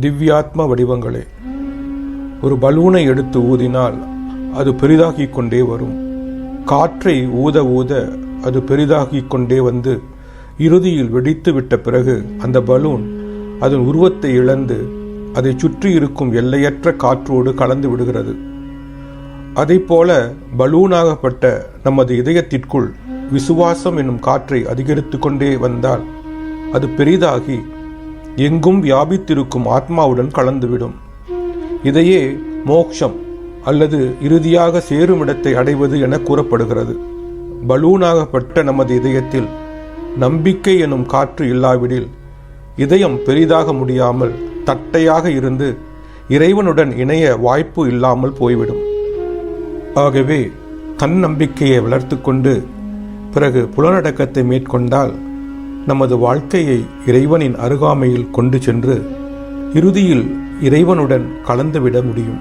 திவ்யாத்ம வடிவங்களே. ஒரு பலூனை எடுத்து ஊதினால் அது பெரிதாகிக் கொண்டே வரும். காற்றை ஊத ஊத அது பெரிதாகிக் கொண்டே வந்து இறுதியில் வெடித்து விட்ட பிறகு அந்த பலூன் அதன் உருவத்தை இழந்து அதை சுற்றி இருக்கும் எல்லையற்ற காற்றோடு கலந்து விடுகிறது. அதைப்போல பலூனாகப்பட்ட நமது இதயத்திற்குள் விசுவாசம் என்னும் காற்றை அதிகரித்து கொண்டே வந்தால் அது பெரிதாகி எங்கும் வியாபித்திருக்கும் ஆத்மாவுடன் கலந்துவிடும். இதையே மோக்ஷம் அல்லது இறுதியாக சேருமிடத்தை அடைவது என கூறப்படுகிறது. பலூனாகப்பட்ட நமது இதயத்தில் நம்பிக்கை எனும் காற்று இல்லாவிடில் இதயம் பெரிதாக முடியாமல் தட்டையாக இருந்து இறைவனுடன் இணைய வாய்ப்பு இல்லாமல் போய்விடும். ஆகவே தன்னம்பிக்கையை வளர்த்து கொண்டு பிறகு புலனடக்கத்தை மேற்கொண்டால் நமது வாழ்க்கையை இறைவனின் அருகாமையில் கொண்டு சென்று இறுதியில் இறைவனுடன் கலந்துவிட முடியும்.